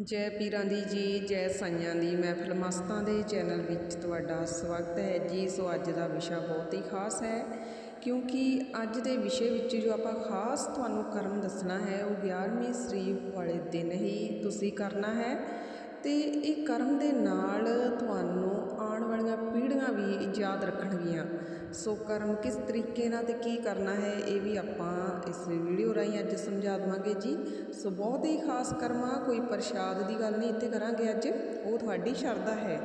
ਜੈ ਪੀਰਾਂ ਦੀ ਜੀ, ਜੈ ਸਾਈਆਂ ਦੀ। ਮਹਿਫਲ ਮਸਤਾਂ ਦੇ ਚੈਨਲ ਵਿੱਚ ਤੁਹਾਡਾ ਸਵਾਗਤ ਹੈ। ਜੀ, ਸੋ ਅੱਜ ਦਾ ਵਿਸ਼ਾ ਬਹੁਤ ਹੀ ਖਾਸ ਹੈ, ਕਿਉਂਕਿ ਅੱਜ ਦੇ ਵਿਸ਼ੇ ਵਿੱਚ ਜੋ ਆਪਾਂ ਖਾਸ ਤੁਹਾਨੂੰ ਕਰਮ ਦੱਸਣਾ ਹੈ, ਉਹ 11ਵੀਂ ਸ਼ਰੀਫ ਵਾਲੇ ਦਿਨ ਹੀ ਤੁਸੀਂ ਕਰਨਾ ਹੈ। ਤੇ ਇਹ ਕਰਮ ਦੇ ਨਾਲ ਤੁਹਾਨੂੰ ਆਉਣ ਪੀੜ੍ਹੀਆਂ ਵੀ ਯਾਦ ਰੱਖਣਗੀਆਂ। ਸੋ ਕਰਮ ਕਿਸ ਤਰੀਕੇ ਨਾਲ ਤੇ ਕੀ ਕਰਨਾ ਹੈ, ਇਹ ਵੀ ਆਪਾਂ ਇਸ ਵੀਡੀਓ ਰਾਹੀਂ ਅੱਜ ਸਮਝਾ ਦੇਵਾਂਗੇ ਜੀ। ਸੋ ਬਹੁਤ ਹੀ ਖਾਸ ਕਰਮ ਆ ਕੋਈ ਪ੍ਰਸ਼ਾਦ ਦੀ ਗੱਲ ਨਹੀਂ ਇੱਥੇ ਕਰਾਂਗੇ ਅੱਜ, ਉਹ ਤੁਹਾਡੀ ਸ਼ਰਧਾ ਹੈ।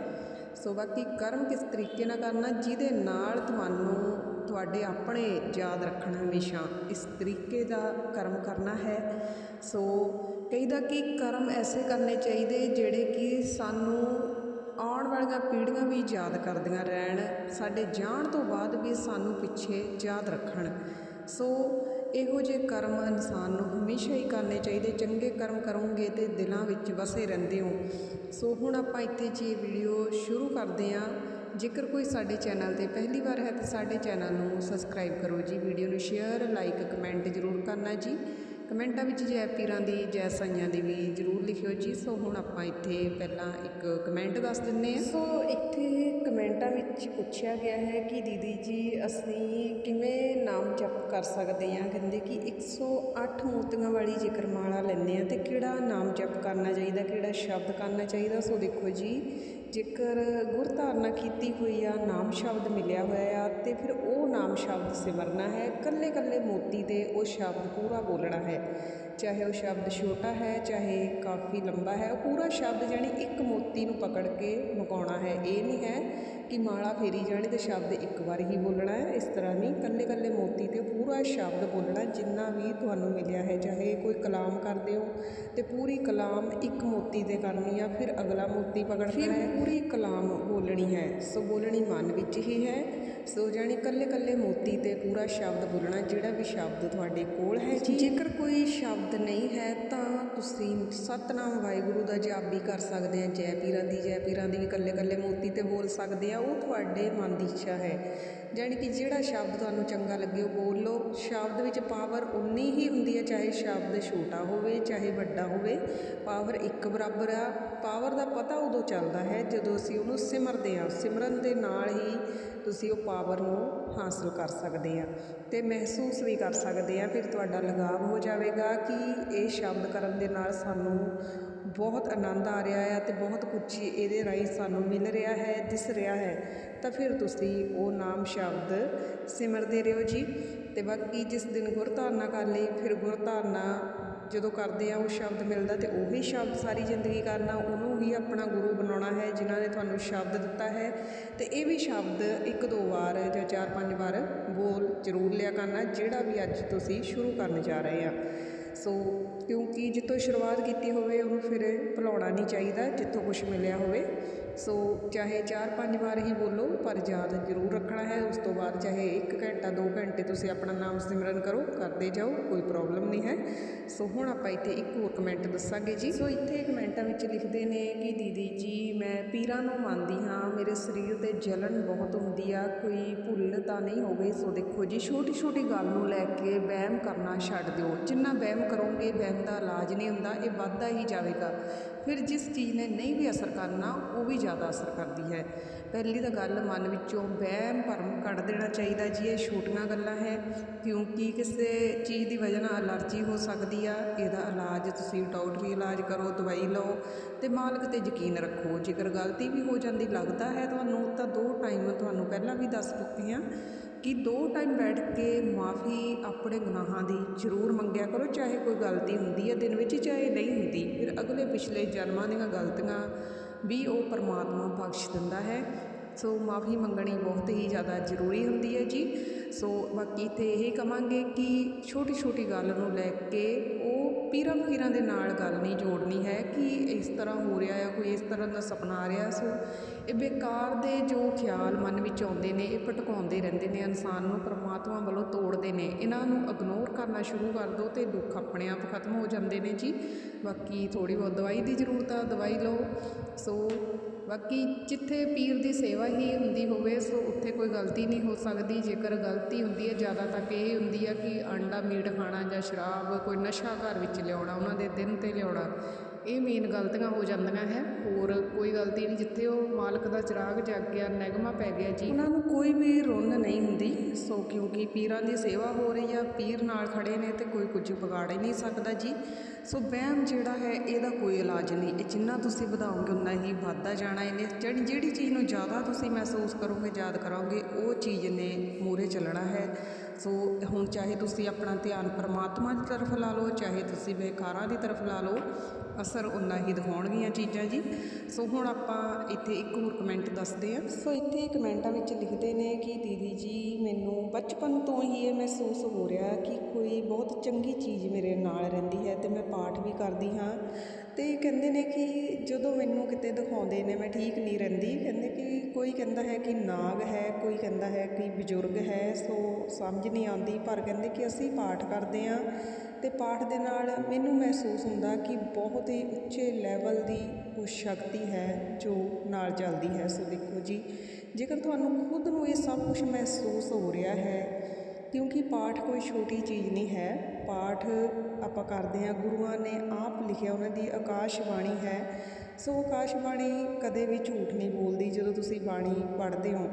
ਸੋ ਬਾਕੀ ਕਰਮ ਕਿਸ ਤਰੀਕੇ ਨਾਲ ਕਰਨਾ, ਜਿਹਦੇ ਨਾਲ ਤੁਹਾਨੂੰ, ਤੁਹਾਡੇ ਆਪਣੇ ਯਾਦ ਰੱਖਣ ਹਮੇਸ਼ਾ ਇਸ ਤਰੀਕੇ ਦਾ ਕਰਮ ਕਰਨਾ ਹੈ। ਸੋ ਕਹੀਦਾ ਕਿ ਕਰਮ ਐਸੇ ਕਰਨੇ ਚਾਹੀਦੇ ਜਿਹੜੇ ਕਿ ਸਾਨੂੰ ਆਉਣ ਵਾਲੀਆਂ ਪੀੜ੍ਹੀਆਂ ਵੀ ਯਾਦ ਕਰਦੀਆਂ ਰਹਿਣ, ਸਾਡੇ ਜਾਣ ਤੋਂ ਬਾਅਦ ਵੀ ਸਾਨੂੰ ਪਿੱਛੇ ਯਾਦ ਰੱਖਣ। ਸੋ ਇਹੋ ਜਿਹੇ ਕਰਮ ਇਨਸਾਨ ਨੂੰ ਹਮੇਸ਼ਾ ਹੀ ਕਰਨੇ ਚਾਹੀਦੇ, ਚੰਗੇ ਕਰਮ ਕਰੋਗੇ ਤੇ ਦਿਲਾਂ ਵਿੱਚ ਵਸੇ ਰਹਿੰਦੇ ਹੋ। ਸੋ ਹੁਣ ਆਪਾਂ ਇੱਥੇ ਜੀ ਵੀਡੀਓ ਸ਼ੁਰੂ ਕਰਦੇ ਹਾਂ। ਜੇਕਰ ਕੋਈ ਸਾਡੇ ਚੈਨਲ ਤੇ ਪਹਿਲੀ ਵਾਰ ਹੈ ਤਾਂ ਸਾਡੇ ਚੈਨਲ ਨੂੰ ਸਬਸਕ੍ਰਾਈਬ ਕਰੋ ਜੀ, ਵੀਡੀਓ ਨੂੰ ਸ਼ੇਅਰ, ਲਾਈਕ, ਕਮੈਂਟ ਜ਼ਰੂਰ ਕਰਨਾ ਜੀ। ਕਮੈਂਟਾਂ ਵਿੱਚ ਜੈ ਪੀਰਾਂ ਦੀ ਜੈ ਸਾਈਆਂ ਦੀ ਵੀ ਜ਼ਰੂਰ ਲਿਖਿਓ ਜੀ। ਸੋ ਹੁਣ ਆਪਾਂ ਇੱਥੇ ਪਹਿਲਾਂ ਇੱਕ ਕਮੈਂਟ ਦੱਸ ਦਿੰਨੇ ਆ ਸੋ ਇੱਥੇ ਕਮੈਂਟਾਂ ਵਿੱਚ ਪੁੱਛਿਆ ਗਿਆ ਹੈ ਕਿ ਦੀਦੀ ਜੀ, ਅਸੀਂ ਕਿਵੇਂ ਨਾਮ ਜਪ ਕਰ ਸਕਦੇ ਹਾਂ? ਕਹਿੰਦੇ ਕਿ 108 ਮੂਰਤੀਆਂ ਵਾਲੀ ਜੇਕਰ ਮਾਲਾ ਲੈਂਦੇ ਆ ਤੇ ਕਿਹੜਾ ਨਾਮ ਜਪ ਕਰਨਾ ਚਾਹੀਦਾ, ਕਿਹੜਾ ਸ਼ਬਦ ਕਰਨਾ ਚਾਹੀਦਾ? ਸੋ ਦੇਖੋ ਜੀ ਜੇਕਰ ਗੁਰ ਧਾਰਨਾ ਕੀਤੀ ਹੋਈ ਆ, ਨਾਮ ਸ਼ਬਦ ਮਿਲਿਆ ਹੋਇਆ ਆ, ਤੇ ਫਿਰ ਉਹ ਨਾਮ ਸ਼ਬਦ ਸਿਮਰਨਾ ਹੈ ਕੱਲੇ ਕੱਲੇ ਮੋਤੀ ਤੇ ਉਹ ਸ਼ਬਦ ਪੂਰਾ ਬੋਲਣਾ ਹੈ। ਚਾਹੇ ਉਹ ਸ਼ਬਦ ਛੋਟਾ ਹੈ ਚਾਹੇ ਕਾਫੀ ਲੰਬਾ ਹੈ ਉਹ ਪੂਰਾ ਸ਼ਬਦ ਜਾਨੀ ਇੱਕ ਮੋਤੀ ਨੂੰ ਪਕੜ ਕੇ ਮੁਕਾਉਣਾ ਹੈ। ਇਹ ਨਹੀਂ ਹੈ ਕਿ ਮਾਲਾ ਫੇਰੀ ਜਾਣੀ ਤੇ ਸ਼ਬਦ ਇੱਕ ਵਾਰ ਹੀ ਬੋਲਣਾ ਹੈ ਇਸ ਤਰ੍ਹਾਂ ਨਹੀਂ। ਕੱਲੇ ਕੱਲੇ ਮੋਤੀ ਤੇ ਪੂਰਾ ਸ਼ਬਦ ਬੋਲਣਾ ਜਿੰਨਾ ਵੀ ਤੁਹਾਨੂੰ ਮਿਲਿਆ ਹੈ ਚਾਹੇ ਕੋਈ ਕਲਾਮ ਕਰਦੇ ਹੋ ਤੇ ਪੂਰੀ ਕਲਾਮ ਇੱਕ ਮੋਤੀ ਤੇ ਕਰਨੀ ਆ ਫਿਰ ਅਗਲਾ ਮੋਤੀ ਪਕੜਨਾ ਹੈ। ਪੂਰੀ ਕਲਾਮ ਬੋਲਣੀ ਹੈ। ਸੋ ਬੋਲਣੀ ਮਨ ਵਿੱਚ ਹੀ ਹੈ। ਸੋ ਜਾਣੀ ਕੱਲੇ ਕੱਲੇ ਮੋਤੀ ਤੇ ਪੂਰਾ ਸ਼ਬਦ ਬੋਲਣਾ ਜਿਹੜਾ ਵੀ ਸ਼ਬਦ ਤੁਹਾਡੇ ਕੋਲ ਹੈ ਜੀ। ਜੇਕਰ ਕੋਈ ਸ਼ਬਦ ਨਹੀਂ ਹੈ ਤਾਂ ਤੁਸੀਂ ਸਤਨਾਮ ਵਾਹਿਗੁਰੂ ਦਾ ਜਾਪ ਵੀ ਕਰ ਸਕਦੇ ਆ ਜੈ ਪੀਰਾਂ ਦੀ ਜੈ ਪੀਰਾਂ ਦੀ ਵੀ ਕੱਲੇ ਕੱਲੇ ਮੋਤੀ ਤੇ ਬੋਲ ਸਕਦੇ ਆ ਉਹ ਤੁਹਾਡੇ ਮਨ ਦੀ ਇੱਛਾ ਹੈ। ਜਾਣੀ ਕਿ ਜਿਹੜਾ ਸ਼ਬਦ ਤੁਹਾਨੂੰ ਚੰਗਾ ਲੱਗੇ ਉਹ ਬੋਲ ਲਓ। ਸ਼ਬਦ ਵਿੱਚ ਪਾਵਰ ਉਨੀ ਹੀ ਹੁੰਦੀ ਹੈ ਚਾਹੇ ਸ਼ਬਦ ਛੋਟਾ ਹੋਵੇ ਚਾਹੇ ਵੱਡਾ ਹੋਵੇ ਪਾਵਰ ਇੱਕ ਬਰਾਬਰ ਆ। ਪਾਵਰ ਦਾ ਪਤਾ ਉਦੋਂ ਚੱਲਦਾ ਹੈ ਜਦੋਂ ਅਸੀਂ ਉਹਨੂੰ ਸਿਮਰਦੇ ਹਾਂ ਸਿਮਰਨ ਦੇ ਨਾਲ ਹੀ ਤੁਸੀਂ ਉਹ ਪਾਵਰ ਨੂੰ ਹਾਸਲ ਕਰ ਸਕਦੇ ਆ ਤੇ ਮਹਿਸੂਸ ਵੀ ਕਰ ਸਕਦੇ ਆ, ਫਿਰ ਤੁਹਾਡਾ ਲਗਾਵ ਹੋ ਜਾਵੇਗਾ ਕਿ ਇਹ ਸ਼ਬਦ ਕਰਨ ਦੇ ਨਾਲ ਸਾਨੂੰ ਬਹੁਤ ਆਨੰਦ ਆ ਰਿਹਾ ਹੈ ਤੇ ਬਹੁਤ ਕੁਝ ਇਹਦੇ ਰਾਹੀਂ ਸਾਨੂੰ ਮਿਲ ਰਿਹਾ ਹੈ, ਦਿਸ ਰਿਹਾ ਹੈ। ਤਾਂ ਫਿਰ ਤੁਸੀਂ ਉਹ ਨਾਮ ਸ਼ਬਦ ਸਿਮਰਦੇ ਰਹੋ ਜੀ ਤੇ ਬਾਕੀ ਜਿਸ ਦਿਨ ਗੁਰਧਾਰਨਾ ਕਰ ਲਈ, ਫਿਰ ਗੁਰਧਾਰਨਾ ਜਦੋਂ ਕਰਦੇ ਆ, ਉਹ ਸ਼ਬਦ ਮਿਲਦਾ ਤੇ ਉਹੀ ਸ਼ਬਦ ਸਾਰੀ ਜ਼ਿੰਦਗੀ ਕਰਨਾ, ਉਹਨੂੰ ਹੀ ਆਪਣਾ ਗੁਰੂ ਬਣਾਉਣਾ ਹੈ, ਜਿਨ੍ਹਾਂ ਨੇ ਤੁਹਾਨੂੰ ਸ਼ਬਦ ਦਿੱਤਾ ਹੈ। ਤੇ ਇਹ ਵੀ ਸ਼ਬਦ ਇੱਕ ਦੋ ਵਾਰ ਜਾਂ ਚਾਰ ਪੰਜ ਵਾਰ ਬੋਲ ਜ਼ਰੂਰ ਲਿਆ ਕਰਨਾ, ਜਿਹੜਾ ਵੀ ਅੱਜ ਤੁਸੀਂ ਸ਼ੁਰੂ ਕਰਨ ਜਾ ਰਹੇ ਆ। ਸੋ ਕਿਉਂਕਿ ਜਿੱਥੋਂ ਸ਼ੁਰੂਆਤ ਕੀਤੀ ਹੋਵੇ, ਉਹਨੂੰ ਫਿਰ ਭੁਲਾਉਣਾ ਨਹੀਂ ਚਾਹੀਦਾ, ਜਿੱਥੋਂ ਕੁਝ ਮਿਲਿਆ ਹੋਵੇ। ਸੋ ਚਾਹੇ 4-5 ਵਾਰ ਹੀ ਬੋਲੋ, ਪਰ ਯਾਦ ਜ਼ਰੂਰ ਰੱਖਣਾ ਹੈ। ਉਸ ਤੋਂ ਬਾਅਦ ਚਾਹੇ 1 ਘੰਟਾ 2 ਘੰਟੇ ਤੁਸੀਂ ਆਪਣਾ ਨਾਮ ਸਿਮਰਨ ਕਰੋ, ਕਰਦੇ ਜਾਓ, ਕੋਈ ਪ੍ਰੋਬਲਮ ਨਹੀਂ ਹੈ। ਸੋ ਹੁਣ ਆਪਾਂ ਇੱਥੇ ਇੱਕ ਹੋਰ ਕਮੈਂਟ ਦੱਸਾਂਗੇ ਜੀ। ਸੋ ਇੱਥੇ ਕਮੈਂਟਾਂ ਵਿੱਚ ਲਿਖਦੇ ਨੇ ਕਿ ਦੀਦੀ ਜੀ, ਮੈਂ ਪੀਰਾਂ ਨੂੰ ਮੰਨਦੀ ਹਾਂ, ਮੇਰੇ ਸਰੀਰ ਤੇ ਜਲਨ ਬਹੁਤ ਹੁੰਦੀ ਆ, ਕੋਈ ਭੁੱਲ ਤਾਂ ਨਹੀਂ ਹੋ ਗਈ ਸੋ ਦੇਖੋ ਜੀ ਛੋਟੀ ਛੋਟੀ ਗੱਲ ਨੂੰ ਲੈ ਕੇ ਵਹਿਮ ਕਰਨਾ ਛੱਡ ਦਿਓ। ਜਿੰਨਾ ਵਹਿਮ ਕਰੋਗੇ, ਵਹਿਮ ਦਾ ਇਲਾਜ ਨਹੀਂ ਹੁੰਦਾ, ਇਹ ਵੱਧਦਾ ਹੀ ਜਾਵੇਗਾ। ਫਿਰ ਜਿਸ ਚੀਜ਼ ਨੇ ਨਹੀਂ ਵੀ ਅਸਰ ਕਰਨਾ, ਉਹ ਵੀ ਜ਼ਿਆਦਾ ਅਸਰ ਕਰਦੀ ਹੈ। ਪਹਿਲੀ ਤਾਂ ਗੱਲ ਮਨ ਵਿੱਚੋਂ ਵਹਿਮ ਭਰਮ ਕੱਢ ਦੇਣਾ ਚਾਹੀਦਾ ਜੀ, ਇਹ ਛੋਟੀਆਂ ਗੱਲਾਂ ਹੈ। ਕਿਉਂਕਿ ਕਿਸੇ ਚੀਜ਼ ਦੀ ਵਜ੍ਹਾ ਨਾਲ ਅਲਰਜੀ ਹੋ ਸਕਦੀ ਆ, ਇਹਦਾ ਇਲਾਜ ਤੁਸੀਂ ਡਾਕਟਰੀ ਇਲਾਜ ਕਰੋ, ਦਵਾਈ ਲਓ ਤੇ ਮਾਲਕ ਤੇ ਯਕੀਨ ਰੱਖੋ। ਜੇਕਰ ਗਲਤੀ ਵੀ ਹੋ ਜਾਂਦੀ, ਲੱਗਦਾ ਹੈ ਤੁਹਾਨੂੰ, ਤਾਂ ਦੋ ਟਾਈਮ ਤੁਹਾਨੂੰ ਪਹਿਲਾਂ ਵੀ ਦੱਸ ਚੁੱਕੀ ਹਾਂ। ਕਿ ਦੋ ਟਾਈਮ ਬੈਠ ਕੇ ਮਾਫੀ ਆਪਣੇ ਗੁਨਾਹਾਂ ਦੀ ਜ਼ਰੂਰ ਮੰਗਿਆ ਕਰੋ, ਚਾਹੇ ਕੋਈ ਗਲਤੀ ਹੁੰਦੀ ਹੈ ਦਿਨ ਵਿੱਚ, ਚਾਹੇ ਨਹੀਂ ਹੁੰਦੀ। ਫਿਰ ਅਗਲੇ ਪਿਛਲੇ ਜਨਮਾਂ ਦੀਆਂ ਗਲਤੀਆਂ ਵੀ ਉਹ ਪਰਮਾਤਮਾ ਬਖਸ਼ ਦਿੰਦਾ ਹੈ। ਸੋ ਮਾਫੀ ਮੰਗਣੀ ਬਹੁਤ ਹੀ ਜ਼ਿਆਦਾ ਜ਼ਰੂਰੀ ਹੁੰਦੀ ਹੈ ਜੀ। ਸੋ ਬਾਕੀ ਤੇ ਇਹ ਕਹਾਂਗੇ ਕਿ ਛੋਟੀ ਛੋਟੀ ਗੱਲ ਨੂੰ ਲੈ ਕੇ ਉਹ ਪੀਰਾਂ ਫਕੀਰਾਂ ਦੇ ਨਾਲ ਗੱਲ ਨਹੀਂ ਜੋੜਨੀ ਹੈ ਕਿ ਇਸ ਤਰ੍ਹਾਂ ਹੋ ਰਿਹਾ ਆ ਕੋਈ ਇਸ ਤਰ੍ਹਾਂ ਦਾ ਸੁਪਨਾ ਆ ਰਿਹਾ ਸੋ ਇਹ ਬੇਕਾਰ ਦੇ ਜੋ ਖਿਆਲ ਮਨ ਵਿੱਚ ਆਉਂਦੇ ਨੇ, ਇਹ ਭਟਕਾਉਂਦੇ ਰਹਿੰਦੇ ਨੇ, ਇਨਸਾਨ ਨੂੰ ਪਰਮਾਤਮਾ ਵੱਲੋਂ ਤੋੜਦੇ ਨੇ। ਇਹਨਾਂ ਨੂੰ ਇਗਨੋਰ ਕਰਨਾ ਸ਼ੁਰੂ ਕਰ ਦਿਓ ਤੇ ਦੁੱਖ ਆਪਣੇ ਆਪ ਖਤਮ ਹੋ ਜਾਂਦੇ ਨੇ ਜੀ। ਬਾਕੀ ਥੋੜੀ ਬਹੁਤ ਦਵਾਈ ਦੀ ਜ਼ਰੂਰਤ ਆ, ਦਵਾਈ ਲਓ। ਸੋ ਬਾਕੀ ਜਿੱਥੇ ਪੀਰ ਦੀ ਸੇਵਾ ਹੀ ਹੁੰਦੀ ਹੋਵੇ, ਸੋ ਉੱਥੇ ਕੋਈ ਗਲਤੀ ਨਹੀਂ ਹੋ ਸਕਦੀ। ਜੇਕਰ ਗਲਤੀ ਹੁੰਦੀ ਹੈ, ਜ਼ਿਆਦਾ ਤੱਕ ਇਹ ਹੁੰਦੀ ਹੈ ਕਿ ਅੰਡਾ ਮੀਟ ਖਾਣਾ ਜਾਂ ਸ਼ਰਾਬ, ਕੋਈ ਨਸ਼ਾ ਘਰ ਵਿੱਚ ਲਿਆਉਣਾ, ਉਹਨਾਂ ਦੇ ਦਿਨ ਤੇ ਲਿਆਉਣਾ, ਇਹ ਮੇਨ ਗਲਤੀਆਂ ਹੋ ਜਾਂਦੀਆਂ ਹੈ। ਹੋਰ ਕੋਈ ਗਲਤੀ ਨਹੀਂ, ਜਿੱਥੇ ਉਹ ਮਾਲਕ ਦਾ ਚਿਰਾਗ ਜਗ ਗਿਆ, ਨਿਗਮਾ ਪੈ ਗਿਆ ਜੀ। ਉਹਨਾਂ ਨੂੰ ਕੋਈ ਵੀ ਰੁੰਨ ਨਹੀਂ ਹੁੰਦੀ, ਸੋ ਕਿਉਂਕਿ ਪੀਰਾਂ ਦੀ ਸੇਵਾ ਹੋ ਰਹੀ ਆ, ਪੀਰ ਨਾਲ ਖੜੇ ਨੇ ਤੇ ਕੋਈ ਕੁਝ ਵਿਗਾੜ ਹੀ ਨਹੀਂ ਸਕਦਾ ਜੀ। ਸੋ ਵਹਿਮ ਜਿਹੜਾ ਹੈ, ਇਹਦਾ ਕੋਈ ਇਲਾਜ ਨਹੀਂ। ਇਹ ਜਿੰਨਾ ਤੁਸੀਂ ਵਧਾਓਗੇ, ਉਨਾ ਹੀ ਵੱਧਦਾ ਜਾਣਾ ਇਹਨੇ। ਜਿਹੜੀ ਜਿਹੜੀ ਚੀਜ਼ ਨੂੰ ਜ਼ਿਆਦਾ ਤੁਸੀਂ ਮਹਿਸੂਸ ਕਰੋਗੇ, ਯਾਦ ਕਰੋਗੇ ਉਹ ਚੀਜ਼ ਨੇ ਮੂਰੇ ਚੱਲਣਾ ਹੈ। ਸੋ ਹੁਣ ਚਾਹੇ ਤੁਸੀਂ ਆਪਣਾ ਧਿਆਨ ਪਰਮਾਤਮਾ ਦੀ ਤਰਫ ਲਾ ਲਓ, ਚਾਹੇ ਤੁਸੀਂ ਵਿਕਾਰਾਂ ਦੀ ਤਰਫ ਲਾ ਲਓ, ਅਸਰ ਉਨਾ ਹੀ ਦਿਖਾਉਣਗੀਆਂ ਚੀਜ਼ਾਂ ਜੀ। ਸੋ ਹੁਣ ਆਪਾਂ ਇੱਥੇ ਇੱਕ ਹੋਰ ਕਮੈਂਟ ਦੱਸਦੇ ਹਾਂ। ਸੋ ਇੱਥੇ ਕਮੈਂਟਾਂ ਵਿੱਚ ਲਿਖਦੇ ਨੇ ਕਿ ਦੀਦੀ ਜੀ, ਮੈਨੂੰ ਬਚਪਨ ਤੋਂ ਹੀ ਇਹ ਮਹਿਸੂਸ ਹੋ ਰਿਹਾ ਕਿ ਕੋਈ ਬਹੁਤ ਚੰਗੀ ਚੀਜ਼ ਮੇਰੇ ਨਾਲ ਰਹਿੰਦੀ ਹੈ ਤੇ ਮੈਂ ਪਾਠ ਵੀ ਕਰਦੀ ਹਾਂ। ਅਤੇ ਕਹਿੰਦੇ ਨੇ ਕਿ ਜਦੋਂ ਮੈਨੂੰ ਕਿਤੇ ਦਿਖਾਉਂਦੇ ਨੇ, ਮੈਂ ਠੀਕ ਨਹੀਂ ਰਹਿੰਦੀ, ਕਹਿੰਦੇ ਕਿ ਕੋਈ ਕਹਿੰਦਾ ਹੈ ਕਿ ਨਾਗ ਹੈ, ਕੋਈ ਕਹਿੰਦਾ ਹੈ ਕਿ ਬਜ਼ੁਰਗ ਹੈ, ਸੋ ਸਮਝ ਨਹੀਂ ਆਉਂਦੀ, ਪਰ ਕਹਿੰਦੇ ਕਿ ਅਸੀਂ ਪਾਠ ਕਰਦੇ ਹਾਂ ਅਤੇ ਪਾਠ ਦੇ ਨਾਲ ਮੈਨੂੰ ਮਹਿਸੂਸ ਹੁੰਦਾ ਕਿ ਬਹੁਤ ਹੀ ਉੱਚੇ ਲੈਵਲ ਦੀ ਉਹ ਸ਼ਕਤੀ ਹੈ ਜੋ ਨਾਲ ਚੱਲਦੀ ਹੈ। ਸੋ ਦੇਖੋ ਜੀ, ਜੇਕਰ ਤੁਹਾਨੂੰ ਖੁਦ ਨੂੰ ਇਹ ਸਭ ਕੁਝ ਮਹਿਸੂਸ ਹੋ ਰਿਹਾ ਹੈ ਕਿਉਂਕਿ ਪਾਠ ਕੋਈ ਛੋਟੀ ਚੀਜ਼ ਨਹੀਂ ਹੈ। ਪਾਠ ਆਪਾਂ ਕਰਦੇ ਹਾਂ, ਗੁਰੂਆਂ ਨੇ ਆਪ ਲਿਖਿਆ, ਉਹਨਾਂ ਦੀ ਆਕਾਸ਼ ਬਾਣੀ ਹੈ। ਸੋ ਆਕਾਸ਼ ਬਾਣੀ ਕਦੇ ਵੀ ਝੂਠ ਨਹੀਂ ਬੋਲਦੀ, ਜਦੋਂ ਤੁਸੀਂ ਬਾਣੀ ਪੜ੍ਹਦੇ ਹੋ।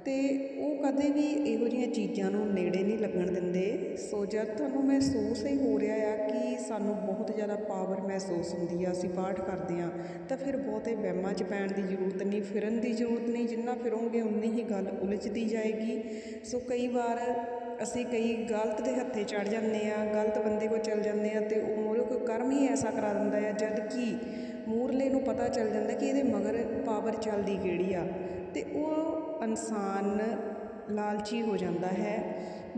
ਅਤੇ ਉਹ ਕਦੇ ਵੀ ਇਹੋ ਜਿਹੀਆਂ ਚੀਜ਼ਾਂ ਨੂੰ ਨੇੜੇ ਨਹੀਂ ਲੱਗਣ ਦਿੰਦੇ। ਸੋ ਜਦ ਤੁਹਾਨੂੰ ਮਹਿਸੂਸ ਹੀ ਹੋ ਰਿਹਾ ਆ ਕਿ ਸਾਨੂੰ ਬਹੁਤ ਜ਼ਿਆਦਾ ਪਾਵਰ ਮਹਿਸੂਸ ਹੁੰਦੀ ਆ, ਅਸੀਂ ਪਾਠ ਕਰਦੇ ਹਾਂ, ਤਾਂ ਫਿਰ ਬਹੁਤੇ ਵਹਿਮਾਂ 'ਚ ਪੈਣ ਦੀ ਜ਼ਰੂਰਤ ਨਹੀਂ, ਫਿਰਨ ਦੀ ਜ਼ਰੂਰਤ ਨਹੀਂ, ਜਿੰਨਾ ਫਿਰੋਂਗੇ ਉਨੀ ਹੀ ਗੱਲ ਉਲਝਦੀ ਜਾਏਗੀ। ਸੋ ਕਈ ਵਾਰ ਅਸੀਂ ਕਈ ਗਲਤ ਦੇ ਹੱਥੇ ਚੜ ਜਾਂਦੇ ਆ ਗਲਤ ਬੰਦੇ ਕੋਲ ਚੱਲ ਜਾਂਦੇ ਆ ਤੇ ਉਹ ਮੂਹਰੇ ਕੋਈ ਕਰਮ ਹੀ ਐਸਾ ਕਰਾ ਦਿੰਦਾ ਆ, ਜਦ ਕਿ ਮੂਰਲੇ ਨੂੰ ਪਤਾ ਚੱਲ ਜਾਂਦਾ ਕਿ ਇਹਦੇ ਮਗਰ ਪਾਵਰ ਚੱਲਦੀ ਕਿਹੜੀ ਆ। ਤੇ ਉਹ ਇਨਸਾਨ ਲਾਲਚੀ ਹੋ ਜਾਂਦਾ ਹੈ,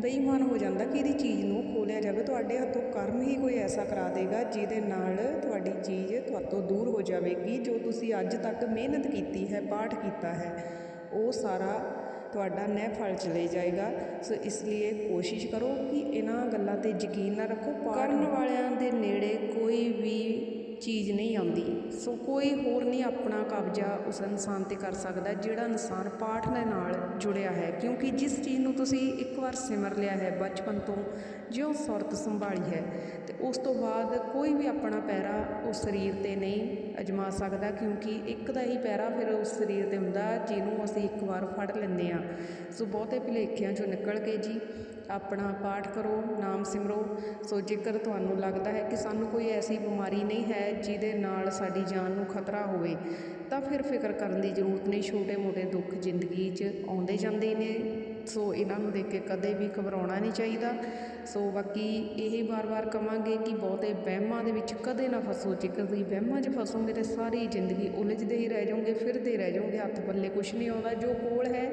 ਬੇਈਮਾਨ ਹੋ ਜਾਂਦਾ ਕਿ ਇਹਦੀ ਚੀਜ਼ ਨੂੰ ਖੋਲਿਆ ਜਾਵੇ। ਤੁਹਾਡੇ ਹੱਥੋਂ ਕਰਮ ਹੀ ਕੋਈ ਐਸਾ ਕਰਾ ਦੇਗਾ ਜਿਹਦੇ ਨਾਲ ਤੁਹਾਡੀ ਚੀਜ਼ ਤੁਹਾਤੋਂ ਦੂਰ ਹੋ ਜਾਵੇਗੀ। ਜੋ ਤੁਸੀਂ ਅੱਜ ਤੱਕ ਮਿਹਨਤ ਕੀਤੀ ਹੈ, ਪਾਠ ਕੀਤਾ ਹੈ, ਉਹ ਸਾਰਾ ਤੁਹਾਡਾ ਨਹਿ ਫਲ ਚਲੇ ਜਾਏਗਾ। ਸੋ ਇਸ ਲਈ ਕੋਸ਼ਿਸ਼ ਕਰੋ ਕਿ ਇਹਨਾਂ ਗੱਲਾਂ ਤੇ ਯਕੀਨ ਨਾ ਰੱਖੋ। ਕਰਨ ਵਾਲਿਆਂ ਦੇ ਨੇੜੇ ਕੋਈ ਵੀ ਚੀਜ਼ ਨਹੀਂ ਆਉਂਦੀ। ਸੋ ਕੋਈ ਹੋਰ ਨਹੀਂ ਆਪਣਾ ਕਬਜ਼ਾ ਉਸ ਇਨਸਾਨ ਤੇ ਕਰ ਸਕਦਾ ਜਿਹੜਾ ਇਨਸਾਨ ਪਾਠ ਦੇ ਨਾਲ ਜੁੜਿਆ ਹੈ। ਕਿਉਂਕਿ ਜਿਸ ਚੀਜ਼ ਨੂੰ ਤੁਸੀਂ ਇੱਕ ਵਾਰ ਸਿਮਰ ਲਿਆ ਹੈ ਬਚਪਨ ਤੋਂ ਜਿਉਂ ਸੁਰਤ ਸੰਭਾਲੀ ਹੈ, ਤੇ ਉਸ ਤੋਂ ਬਾਅਦ ਕੋਈ ਵੀ ਆਪਣਾ ਪੈਰਾ ਉਸ ਸਰੀਰ ਤੇ ਨਹੀਂ ਅਜਮਾ ਸਕਦਾ, ਕਿਉਂਕਿ ਇੱਕ ਦਾ ਹੀ ਪੈਰਾ ਫਿਰ ਉਸ ਸਰੀਰ ਤੇ ਹੁੰਦਾ, ਜਿਹਨੂੰ ਅਸੀਂ ਇੱਕ ਵਾਰ ਫੜ ਲੈਂਦੇ ਆ ਸੋ ਬਹੁਤੇ ਭੁਲੇਖਿਆਂ ਚੋਂ ਨਿਕਲ ਕੇ ਜੀ ਆਪਣਾ ਪਾਠ ਕਰੋ, ਨਾਮ ਸਿਮਰੋ। ਸੋ ਜੇਕਰ ਤੁਹਾਨੂੰ ਲੱਗਦਾ ਹੈ ਕਿ ਸਾਨੂੰ ਕੋਈ ਐਸੀ ਬਿਮਾਰੀ ਨਹੀਂ ਹੈ ਜਿਹਦੇ ਨਾਲ ਸਾਡੀ ਜਾਨ ਨੂੰ ਖਤਰਾ ਹੋਵੇ, ਤਾਂ ਫਿਰ ਫਿਕਰ ਕਰਨ ਦੀ ਜ਼ਰੂਰਤ ਨਹੀਂ। ਛੋਟੇ-ਮੋਟੇ ਦੁੱਖ ਜ਼ਿੰਦਗੀ 'ਚ ਆਉਂਦੇ ਜਾਂਦੇ ਨੇ, ਸੋ ਇਹਨਾਂ ਨੂੰ ਦੇਖ ਕੇ ਕਦੇ ਵੀ ਘਬਰਾਉਣਾ ਨਹੀਂ ਚਾਹੀਦਾ। ਸੋ ਬਾਕੀ ਇਹ ਵਾਰ-ਵਾਰ ਕਵਾਂਗੇ ਕਿ ਬਹੁਤੇ ਵਹਿਮਾਂ ਦੇ ਵਿੱਚ ਕਦੇ ਨਾ ਫਸੋ। ਜੇਕਰ ਤੁਸੀਂ ਵਹਿਮਾਂ 'ਚ ਫਸੋਗੇ ਤੇ ਸਾਰੀ ਜ਼ਿੰਦਗੀ ਉਲਝਦੇ ਹੀ ਰਹਿ ਜਾਓਗੇ, ਫਿਰਦੇ ਰਹਿ ਜਾਓਗੇ, ਹੱਥ ਪੱਲੇ ਕੁਝ ਨਹੀਂ ਆਉਂਦਾ। ਜੋ ਕੋਲ ਹੈ,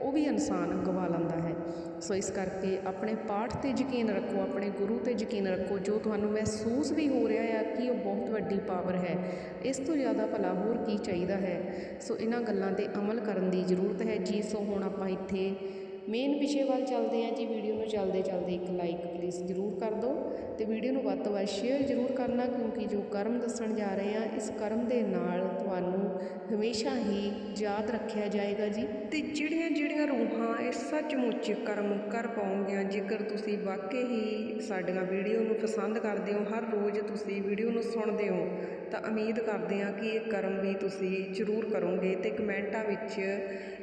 ਉਹ ਵੀ ਇਨਸਾਨ ਗਵਾ ਲੈਂਦਾ ਹੈ। ਸੋ ਇਸ ਕਰਕੇ ਆਪਣੇ ਪਾਠ ਤੇ ਯਕੀਨ ਰੱਖੋ, ਆਪਣੇ ਗੁਰੂ ਤੇ ਯਕੀਨ ਰੱਖੋ, ਜੋ ਤੁਹਾਨੂੰ ਮਹਿਸੂਸ ਵੀ ਹੋ ਰਿਹਾ ਆ ਕਿ ਉਹ ਬਹੁਤ ਵੱਡੀ ਪਾਵਰ ਹੈ, ਇਸ ਤੋਂ ਜ਼ਿਆਦਾ ਭਲਾ ਹੋਰ ਕੀ ਚਾਹੀਦਾ ਹੈ? ਸੋ ਇਹਨਾਂ ਗੱਲਾਂ ਤੇ ਅਮਲ ਕਰਨ ਦੀ ਜ਼ਰੂਰਤ ਹੈ। ਜੀ, ਸੋ ਹੁਣ ਆਪਾਂ ਇੱਥੇ ਮੇਨ ਵਿਸ਼ੇ ਵੱਲ ਚੱਲਦੇ ਹਾਂ ਜੀ ਵੀਡੀਓ ਨੂੰ ਚੱਲਦੇ ਚਲਦੇ ਇੱਕ ਲਾਈਕ ਪਲੀਜ਼ ਜ਼ਰੂਰ ਕਰ ਦਿਓ ਅਤੇ ਵੀਡੀਓ ਨੂੰ ਵੱਧ ਤੋਂ ਵੱਧ ਸ਼ੇਅਰ ਜ਼ਰੂਰ ਕਰਨਾ ਕਿਉਂਕਿ ਜੋ ਕਰਮ ਦੱਸਣ ਜਾ ਰਹੇ ਹਾਂ, ਇਸ ਕਰਮ ਦੇ ਨਾਲ ਤੁਹਾਨੂੰ ਹਮੇਸ਼ਾ ਹੀ ਯਾਦ ਰੱਖਿਆ ਜਾਏਗਾ ਜੀ। ਤੇ ਜਿਹੜੀਆਂ ਜਿਹੜੀਆਂ ਰੂਹਾਂ ਇਹ ਸੱਚਮੁੱਚ ਕਰਮ ਕਰ ਪਾਉਂਗੀਆਂ ਜੇਕਰ ਤੁਸੀਂ ਵਾਕਈ ਹੀ ਸਾਡੀਆਂ ਵੀਡੀਓ ਨੂੰ ਪਸੰਦ ਕਰਦੇ ਹੋ, ਹਰ ਰੋਜ਼ ਤੁਸੀਂ ਵੀਡੀਓ ਨੂੰ ਸੁਣਦੇ ਹੋ, ਤਾਂ ਉਮੀਦ ਕਰਦੇ ਹਾਂ ਕਿ ਇਹ ਕਰਮ ਵੀ ਤੁਸੀਂ ਜ਼ਰੂਰ ਕਰੋਗੇ ਤੇ ਕਮੈਂਟਾਂ ਵਿੱਚ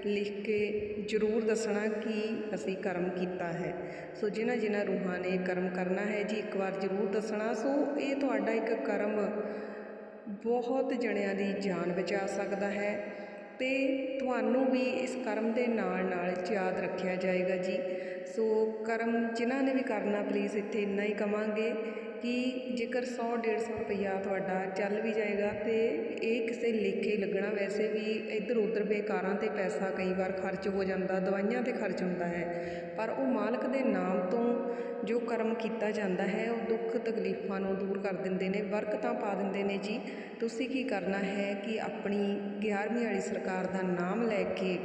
ਲਿਖ ਕੇ ਜ਼ਰੂਰ ਦੱਸਣਾ ਕਿ ਅਸੀਂ ਕਰਮ ਕੀਤਾ ਹੈ। ਸੋ ਜਿਨ੍ਹਾਂ ਜਿਨ੍ਹਾਂ ਰੂਹਾਂ ਨੇ ਕਰਮ ਕਰਨਾ ਹੈ, ਜੀ ਇੱਕ ਵਾਰ ਜ਼ਰੂਰ ਦੱਸਣਾ। ਸੋ ਇਹ ਤੁਹਾਡਾ ਇੱਕ ਕਰਮ ਬਹੁਤ ਜਣਿਆਂ ਦੀ ਜਾਨ ਬਚਾ ਸਕਦਾ ਹੈ ਤੇ ਤੁਹਾਨੂੰ ਵੀ ਇਸ ਕਰਮ ਦੇ ਨਾਲ ਨਾਲ ਯਾਦ ਰੱਖਿਆ ਜਾਏਗਾ ਜੀ। ਸੋ ਕਰਮ ਜਿਨ੍ਹਾਂ ਨੇ ਵੀ ਕਰਨਾ ਪਲੀਜ਼ ਇੱਥੇ ਇੰਨਾ ਹੀ ਕਵਾਂਗੇ। ਕਿ ਜੇਕਰ ਸੌ, ਡੇਢ ਸੌ ਰੁਪਈਆ ਤੁਹਾਡਾ ਚੱਲ ਵੀ ਜਾਏਗਾ ਤੇ ਇਹ ਕਿਸੇ ਲੇਖੇ ਲੱਗਣਾ ਵੈਸੇ ਵੀ ਇੱਧਰ ਉੱਧਰ ਬੇਕਾਰਾਂ ਤੇ ਪੈਸਾ ਕਈ ਵਾਰ ਖਰਚ ਹੋ ਜਾਂਦਾ, ਦਵਾਈਆਂ ਤੇ ਖਰਚ ਹੁੰਦਾ ਹੈ। ਪਰ ਉਹ ਮਾਲਕ ਦੇ ਨਾਮ ਤੋਂ ਜੋ ਕਰਮ ਕੀਤਾ ਜਾਂਦਾ ਹੈ, ਉਹ ਦੁੱਖ ਤਕਲੀਫਾਂ ਨੂੰ ਦੂਰ ਕਰ ਦਿੰਦੇ ਨੇ ਬਰਕਤਾਂ ਪਾ ਦਿੰਦੇ ਨੇ ਜੀ। ਤੁਸੀਂ ਕੀ ਕਰਨਾ ਹੈ ਕਿ ਆਪਣੀ 11ਵੀਂ ਵਾਲੀ ਸਰਕਾਰ ਦਾ ਨਾਮ ਲੈ ਕੇ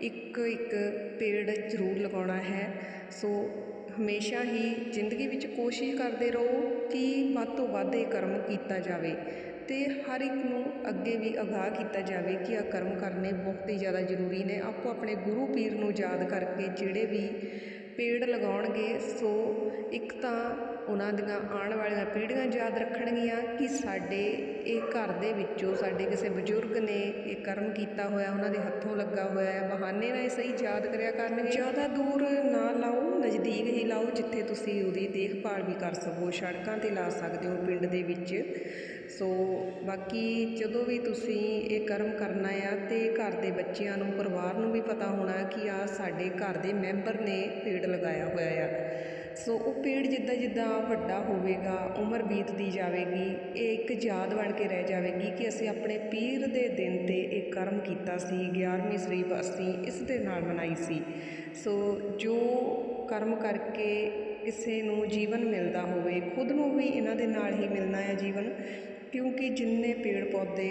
ਇੱਕ ਇੱਕ ਪੇੜ ਜ਼ਰੂਰ ਲਗਾਉਣਾ ਹੈ। ਸੋ ਹਮੇਸ਼ਾ ਹੀ ਜ਼ਿੰਦਗੀ ਵਿੱਚ ਕੋਸ਼ਿਸ਼ ਕਰਦੇ ਰਹੋ ਕਿ ਵੱਧ ਤੋਂ ਵੱਧ ਇਹ ਕਰਮ ਕੀਤਾ ਜਾਵੇ ਅਤੇ ਹਰ ਇੱਕ ਨੂੰ ਅੱਗੇ ਵੀ ਅਗਾਹ ਕੀਤਾ ਜਾਵੇ ਕਿ ਆਹ ਕਰਮ ਕਰਨੇ ਬਹੁਤ ਹੀ ਜ਼ਿਆਦਾ ਜ਼ਰੂਰੀ ਨੇ। ਆਪੋ ਆਪਣੇ ਗੁਰੂ ਪੀਰ ਨੂੰ ਯਾਦ ਕਰਕੇ ਜਿਹੜੇ ਵੀ ਪੇੜ ਲਗਾਉਣਗੇ, ਸੋ ਇੱਕ ਤਾਂ ਉਹਨਾਂ ਦੀਆਂ ਆਉਣ ਵਾਲੀਆਂ ਪੀੜ੍ਹੀਆਂ ਯਾਦ ਰੱਖਣਗੀਆਂ ਕਿ ਸਾਡੇ ਇਹ ਘਰ ਦੇ ਵਿੱਚੋਂ ਸਾਡੇ ਕਿਸੇ ਬਜ਼ੁਰਗ ਨੇ ਇਹ ਕਰਮ ਕੀਤਾ ਹੋਇਆ, ਉਹਨਾਂ ਦੇ ਹੱਥੋਂ ਲੱਗਾ ਹੋਇਆ ਹੈ, ਬਹਾਨੇ ਨਾਲ ਇਹ ਸਹੀ ਯਾਦ ਕਰਿਆ ਕਰਨਗੇ। ਜ਼ਿਆਦਾ ਦੂਰ ਨਾ ਲਾਓ, ਨਜ਼ਦੀਕ ਹੀ ਲਾਓ, ਜਿੱਥੇ ਤੁਸੀਂ ਉਹਦੀ ਦੇਖਭਾਲ ਵੀ ਕਰ ਸਕੋ, ਸੜਕਾਂ ਤੇ ਲਾ ਸਕਦੇ ਹੋ ਪਿੰਡ ਦੇ ਵਿੱਚ। ਸੋ ਬਾਕੀ ਜਦੋਂ ਵੀ ਤੁਸੀਂ ਇਹ ਕਰਮ ਕਰਨਾ ਆ ਤੇ ਘਰ ਦੇ ਬੱਚਿਆਂ ਨੂੰ, ਪਰਿਵਾਰ ਨੂੰ ਵੀ ਪਤਾ ਹੋਣਾ ਕਿ ਆ ਸਾਡੇ ਘਰ ਦੇ ਮੈਂਬਰ ਨੇ ਪੇੜ ਲਗਾਇਆ ਹੋਇਆ ਆ। ਸੋ ਉਹ ਪੇੜ ਜਿੱਦਾਂ ਜਿੱਦਾਂ ਵੱਡਾ ਹੋਵੇਗਾ, ਉਮਰ ਬੀਤਦੀ ਜਾਵੇਗੀ, ਇਹ ਇੱਕ ਯਾਦ ਬਣ ਕੇ ਰਹਿ ਜਾਵੇਗੀ ਕਿ ਅਸੀਂ ਆਪਣੇ ਪੀਰ ਦੇ ਦਿਨ ਤੇ ਇਹ ਕਰਮ ਕੀਤਾ ਸੀ 11ਵੀਂ ਸ਼ਰੀਫ ਅਸੀਂ ਇਸ ਦੇ ਨਾਲ ਮਨਾਈ ਸੀ। ਸੋ ਜੋ ਕਰਮ ਕਰਕੇ ਕਿਸੇ ਨੂੰ ਜੀਵਨ ਮਿਲਦਾ ਹੋਵੇ, ਖੁਦ ਨੂੰ ਵੀ ਇਹਨਾਂ ਦੇ ਨਾਲ ਹੀ ਮਿਲਣਾ ਹੈ ਜੀਵਨ, ਕਿਉਂਕਿ ਜਿੰਨੇ ਪੇੜ ਪੌਦੇ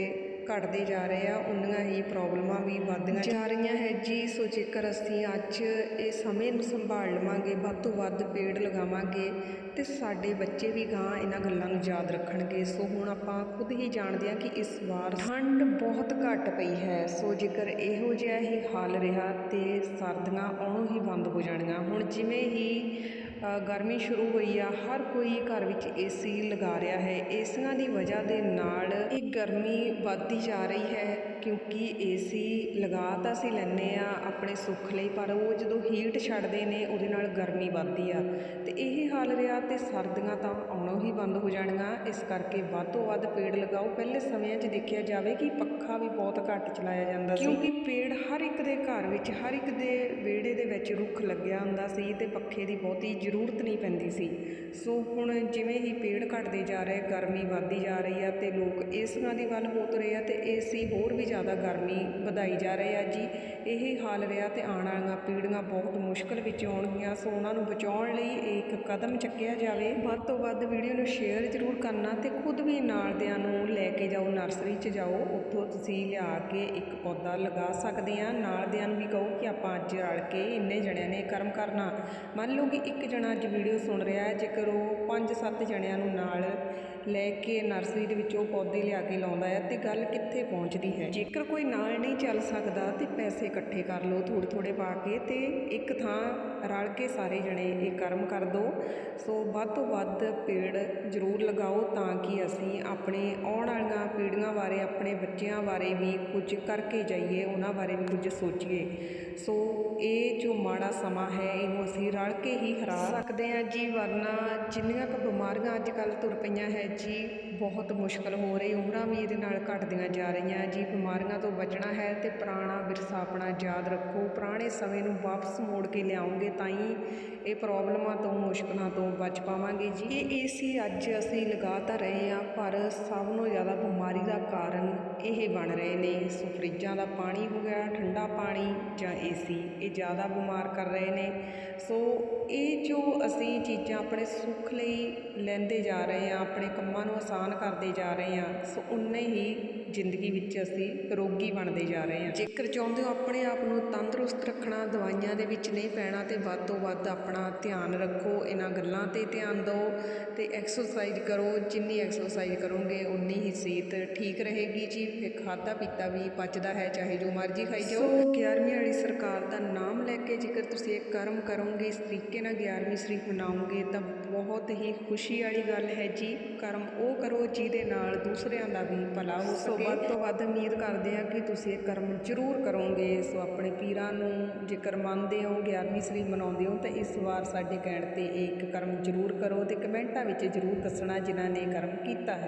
ਘਟਦੇ ਜਾ ਰਹੇ ਆ, ਉਨੀਆਂ ਹੀ ਪ੍ਰੋਬਲਮਾਂ ਵੀ ਵੱਧਦੀਆਂ ਜਾ ਰਹੀਆਂ ਹੈ। ਜੀ ਸੋ ਜੇਕਰ ਅਸੀਂ ਅੱਜ ਇਹ ਸਮੇਂ ਨੂੰ ਸੰਭਾਲ ਲਵਾਂਗੇ, ਵੱਧ ਤੋਂ ਵੱਧ ਪੇੜ ਲਗਾਵਾਂਗੇ ਤੇ ਸਾਡੇ ਬੱਚੇ ਵੀ ਗਾਂ ਇਹਨਾਂ ਗੱਲਾਂ ਨੂੰ ਯਾਦ ਰੱਖਣਗੇ। ਸੋ ਹੁਣ ਆਪਾਂ ਖੁਦ ਹੀ ਜਾਣਦੇ ਹਾਂ ਕਿ ਇਸ ਵਾਰ ਠੰਡ ਬਹੁਤ ਘੱਟ ਪਈ ਹੈ। ਸੋ ਜੇਕਰ ਇਹੋ ਜਿਹਾ ਹੀ ਹਾਲ ਰਿਹਾ ਤੇ ਸਰਦੀਆਂ ਆਉਣੋਂ ਹੀ ਬੰਦ ਹੋ ਜਾਣੀਆਂ। ਹੁਣ ਜਿਵੇਂ ਹੀ ਗਰਮੀ ਸ਼ੁਰੂ ਹੋਈ ਆ। ਹਰ ਕੋਈ ਘਰ ਵਿੱਚ ਏਸੀ ਲਗਾ ਰਿਹਾ ਹੈ। ਏਸੀਆਂ ਦੀ ਵਜ੍ਹਾ ਦੇ ਨਾਲ ਇਹ ਗਰਮੀ ਵੱਧਦੀ ਜਾ ਰਹੀ ਹੈ ਕਿਉਂਕਿ ਏਸੀ ਲਗਾ ਤਾਂ ਅਸੀਂ ਲੈਂਦੇ ਆ ਆਪਣੇ ਸੁੱਖ ਲਈ, ਪਰ ਉਹ ਜਦੋਂ ਹੀਟ ਛੱਡਦੇ ਨੇ, ਉਹਦੇ ਨਾਲ ਗਰਮੀ ਵੱਧਦੀ ਆ। ਤੇ ਇਹ ਹਾਲ ਰਿਹਾ ਤੇ ਸਰਦੀਆਂ ਤਾਂ ਆਉਣੋਂ ਹੀ ਬੰਦ ਹੋ ਜਾਣੀਆਂ। ਇਸ ਕਰਕੇ ਵੱਧ ਤੋਂ ਵੱਧ ਪੇੜ ਲਗਾਓ। ਪਹਿਲੇ ਸਮਿਆਂ 'ਚ ਦੇਖਿਆ ਜਾਵੇ ਕਿ ਪੱਖਾ ਵੀ ਬਹੁਤ ਘੱਟ ਚਲਾਇਆ ਜਾਂਦਾ ਸੀ। ਕਿਉਂਕਿ ਪੇੜ ਹਰ ਇੱਕ ਦੇ ਘਰ ਵਿੱਚ, ਹਰ ਇੱਕ ਦੇ ਵਿਹੜੇ ਦੇ ਵਿੱਚ ਰੁੱਖ ਲੱਗਿਆ ਹੁੰਦਾ ਸੀ ਤੇ ਪੱਖੇ ਦੀ ਬਹੁਤੀ ਜ਼ਰੂਰਤ ਨਹੀਂ ਪੈਂਦੀ ਸੀ। ਸੋ ਹੁਣ ਜਿਵੇਂ ਹੀ ਪੇੜ ਘਟਦੇ ਜਾ ਰਹੇ, ਗਰਮੀ ਵੱਧਦੀ ਜਾ ਰਹੀ ਆ ਤੇ ਲੋਕ ਇਸ ਤਰ੍ਹਾਂ ਦੀ ਵੱਲ ਹੋ ਰਹੇ ਆ ਤੇ ਏਸੀ ਹੋਰ ਵੀ ਜ਼ਿਆਦਾ ਗਰਮੀ ਵਧਾਈ ਜਾ ਰਹੇ ਆ ਜੀ। ਇਹ ਹਾਲ ਰਿਹਾ ਤੇ ਆਉਣ ਵਾਲੀਆਂ ਪੀੜ੍ਹੀਆਂ ਬਹੁਤ ਮੁਸ਼ਕਲ ਵਿੱਚ ਆਉਣਗੀਆਂ, ਸੋ ਉਹਨਾਂ ਨੂੰ ਬਚਾਉਣ ਲਈ ਇਹ ਇੱਕ ਕਦਮ ਚੱਕਿਆ ਜਾਵੇ। ਵੱਧ ਤੋਂ ਵੱਧ ਵੀਡੀਓ ਨੂੰ ਸ਼ੇਅਰ ਜ਼ਰੂਰ ਕਰਨਾ ਤੇ ਖੁਦ ਵੀ ਨਾਲ ਦਿਆਂ ਨੂੰ ਲੈ ਕੇ ਜਾਓ, ਨਰਸਰੀ 'ਚ ਜਾਓ, ਉੱਥੋਂ ਤੁਸੀਂ ਲਿਆ ਕੇ ਇੱਕ ਪੌਦਾ ਲਗਾ ਸਕਦੇ ਆ। ਨਾਲ ਦਿਆਂ ਨੂੰ ਵੀ ਕਹੋ ਕਿ ਆਪਾਂ ਅੱਜ ਰਲ ਕੇ ਇੰਨੇ ਜਣਿਆਂ ਨੇ ਕਰਮ ਕਰਨਾ। ਮੰਨ ਲਓ ਕਿ ਇੱਕ ਜਣਾ ਅੱਜ ਵੀਡੀਓ ਸੁਣ ਰਿਹਾ ਹੈ, ਜੇਕਰ ਉਹ 5-7 ਜਣਿਆਂ ਨੂੰ ਨਾਲ ਲੈ ਕੇ ਨਰਸਰੀ ਦੇ ਵਿੱਚੋਂ ਪੌਦੇ ਲਿਆ ਕੇ ਲਾਉਂਦਾ ਹੈ ਤੇ ਗੱਲ ਕਿੱਥੇ ਪਹੁੰਚਦੀ ਹੈ? ਜੇਕਰ ਕੋਈ ਨਾਲ ਨਹੀਂ ਚੱਲ ਸਕਦਾ ਤੇ ਪੈਸੇ ਇਕੱਠੇ ਕਰ ਲਓ ਥੋੜੇ ਥੋੜੇ ਪਾ ਕੇ ਤੇ ਇੱਕ ਥਾਂ ਰਲ ਕੇ ਸਾਰੇ ਜਣੇ ਇਹ ਕਰਮ ਕਰ ਦਿਓ ਸੋ ਵੱਧ ਤੋਂ ਵੱਧ ਪੇੜ ਜ਼ਰੂਰ ਲਗਾਓ ਤਾਂ ਕਿ ਅਸੀਂ ਆਪਣੇ ਆਉਣ ਵਾਲੀਆਂ ਪੀੜ੍ਹੀਆਂ ਬਾਰੇ, ਆਪਣੇ ਬੱਚਿਆਂ ਬਾਰੇ ਵੀ ਕੁਝ ਕਰਕੇ ਜਾਈਏ, ਉਹਨਾਂ ਬਾਰੇ ਵੀ ਕੁਝ ਸੋਚੀਏ। ਸੋ ਇਹ ਜੋ ਮਾੜਾ ਸਮਾਂ ਹੈ, ਇਹਨੂੰ ਅਸੀਂ ਰਲ ਕੇ ਹੀ ਹਰਾ ਸਕਦੇ ਹਾਂ ਜੀ, ਵਰਨਾ ਜਿੰਨੀਆਂ ਕੁ ਬਿਮਾਰੀਆਂ ਅੱਜ ਕੱਲ੍ਹ ਤੁਰ ਪਈਆਂ ਹੈ ਜੀ, ਬਹੁਤ ਮੁਸ਼ਕਲ ਹੋ ਰਹੀ ਉਮਰਾਂ ਵੀ ਇਹਦੇ ਨਾਲ ਘਟਦੀਆਂ ਜਾ ਰਹੀਆਂ। ਜੀ, ਬਿਮਾਰੀਆਂ ਤੋਂ ਬਚਣਾ ਹੈ ਤੇ ਪੁਰਾਣਾ ਵਿਰਸਾ ਆਪਣਾ ਯਾਦ ਰੱਖੋ। ਪੁਰਾਣੇ ਸਮੇਂ ਨੂੰ ਵਾਪਸ ਮੋੜ ਕੇ ਲਿਆਉਂਗੇ ਤਾਂ ਹੀ ਇਹ ਪ੍ਰੋਬਲਮਾਂ ਤੋਂ, ਮੁਸ਼ਕਲਾਂ ਤੋਂ ਬਚ ਪਾਵਾਂਗੇ। ਜੀ, ਇਹ ਏਸੀ ਅੱਜ ਅਸੀਂ ਲਗਾ ਤਾਂ ਰਹੇ ਹਾਂ, ਪਰ ਸਭ ਨੂੰ ਜ਼ਿਆਦਾ ਬਿਮਾਰੀ ਦਾ ਕਾਰਨ ਇਹ ਬਣ ਰਹੇ ਨੇ। ਸੋ ਫਰਿੱਜਾਂ ਦਾ ਪਾਣੀ ਹੋ ਗਿਆ, ਠੰਡਾ ਪਾਣੀ ਜਾਂ ਏਸੀ, ਇਹ ਜ਼ਿਆਦਾ ਬਿਮਾਰ ਕਰ ਰਹੇ ਨੇ। ਸੋ ਇਹ ਜੋ ਅਸੀਂ ਚੀਜ਼ਾਂ ਆਪਣੇ ਸੁੱਖ ਲਈ ਲੈਂਦੇ ਜਾ ਰਹੇ ਹਾਂ, ਆਪਣੇ ਕੰਮਾਂ ਨੂੰ ਆਸਾਨ ਕਰਦੇ ਜਾ ਰਹੇ ਹਾਂ, ਸੋ ਉਨੇ ਹੀ ਜ਼ਿੰਦਗੀ ਵਿੱਚ ਅਸੀਂ ਰੋਗੀ ਬਣਦੇ ਜਾ ਰਹੇ ਹਾਂ। ਜੇਕਰ ਚਾਹੁੰਦੇ ਹੋ ਆਪਣੇ ਆਪ ਨੂੰ ਤੰਦਰੁਸਤ ਰੱਖਣਾ, ਦਵਾਈਆਂ ਦੇ ਵਿੱਚ ਨਹੀਂ ਪੈਣਾ ਤੇ ਵੱਧ ਤੋਂ ਵੱਧ ਆਪਣਾ ਧਿਆਨ ਰੱਖੋ, ਇਹਨਾਂ ਗੱਲਾਂ ਤੇ ਧਿਆਨ ਦਿਓ ਤੇ ਐਕਸਰਸਾਈਜ਼ ਕਰੋ, ਜਿੰਨੀ ਐਕਸਰਸਾਈਜ਼ ਕਰੋਗੇ ਉਨੀ ਹੀ ਸਿਹਤ ਠੀਕ ਰਹੇਗੀ ਜੀ, ਫਿਰ ਖਾਦਾ ਪੀਤਾ ਵੀ ਪਚਦਾ ਹੈ, ਚਾਹੇ ਜੋ ਮਰਜ਼ੀ ਖਾਈ ਜਾਓ। ਸੋ 11ਵੀਂ ਵਾਲੀ ਸਰਕਾਰ ਦਾ ਨਾਮ ਲੈ ਕੇ ਜੇਕਰ ਤੁਸੀਂ ਇਹ ਕਰਮ ਕਰੋਗੇ, ਇਸ ਤਰੀਕੇ ਨਾਲ 11ਵੀਂ ਸ਼ਰੀਫ ਮਨਾਉਂਗੇ ਤਾਂ ਬਹੁਤ ਹੀ ਖੁਸ਼ੀ ਵਾਲੀ ਗੱਲ ਹੈ ਜੀ। ਕਰਮ ਉਹ ਕਰੋ ਜਿਹਦੇ ਨਾਲ ਦੂਸਰਿਆਂ ਦਾ ਵੀ ਭਲਾ ਹੋ ਸਕੇ। ਵੱਧ ਤੋਂ ਵੱਧ ਉਮੀਦ ਕਰਦੇ ਹਾਂ ਕਿ ਤੁਸੀਂ ਇਹ ਕਰਮ ਜ਼ਰੂਰ ਕਰੋਗੇ। ਸੋ ਆਪਣੇ ਪੀਰਾਂ ਨੂੰ ਜੇਕਰ ਮੰਨਦੇ ਹੋ 11ਵੀਂ ਸ਼ਰੀਫ ਮਨਾਉਂਦੇ ਹੋ ਤਾਂ ਇਸ ਵਾਰ ਸਾਡੇ ਕਹਿਣ ਤੇ ਇਹ ਇੱਕ ਕਰਮ ਜ਼ਰੂਰ ਕਰੋ ਤੇ ਕਮੈਂਟਾਂ ਵਿੱਚ ਜ਼ਰੂਰ ਦੱਸਣਾ ਜਿਨ੍ਹਾਂ ਨੇ ਕਰਮ ਕੀਤਾ ਹੈ।